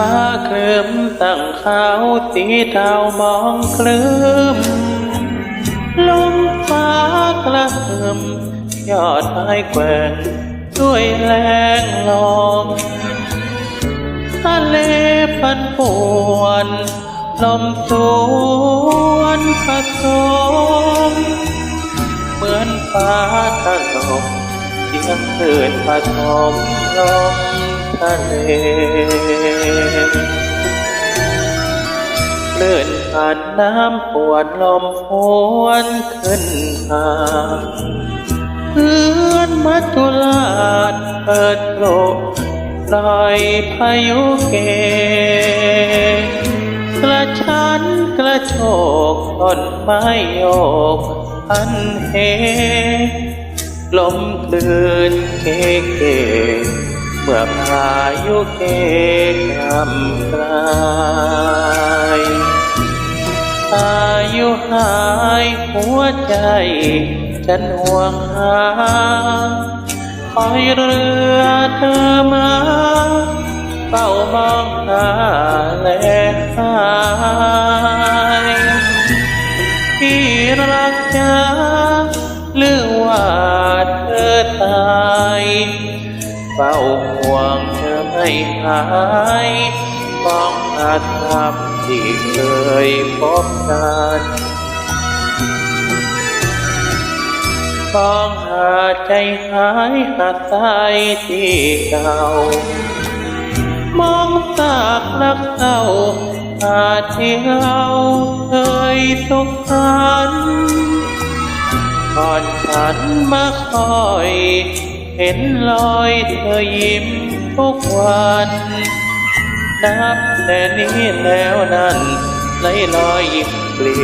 ฟ้าครึมตั้งขาวสีเทามองคลืมลมฟ้ากระหึ่มยอดไม้แกว่งด้วยแรงลมทะเลพันปวนลมสวนผสม เหมือนฟ้าถล่มเสียงคลื่นผสมลม ทะเลคลื่อนผ่านน้ำปวดลมพวนขึ้นหาเพื่อนมัจจุราชเปิดโลกลอยพายุเกกระชันกระโชกต้นไม้โยกพันเหลมคลื่นเกเก เมื่อพายุเกกำกลายอายุหายหัวใจ ฉันห่วงหาคอยเรือเธอมาเฝ้ามองหาและหายที่รักจ้า เฝ้าห่วงเธอไม่หายมองหาทำที่เคยพบกันมองหาใจหายหาใจที่เก่ามองตากรักเก่าหาที่เราเคยสุขันก่อนฉันมาคอย เห็นรอยเธอยิ้มทุกวัน นับแต่นี้แล้วนั้นไหลลอยยิ้มปลี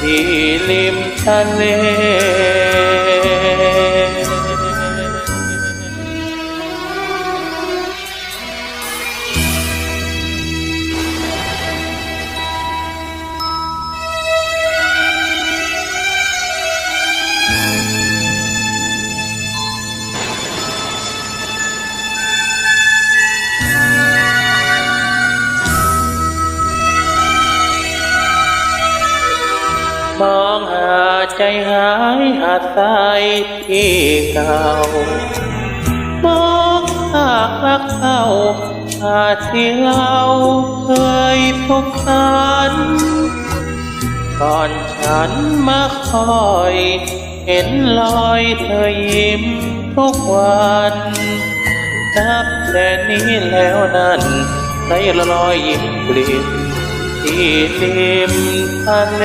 ที่ริมทะเล องหาใจหายหาสายที่เก่ามองหากรักเก่าหาที่เราเคยพบกันก่อนฉันมาคอย เห็นรอยเธอยิ้มทุกวันนับแต่นี้แล้วนั้นในรอยยิ้มเปลี่ยนที่ริมทะเล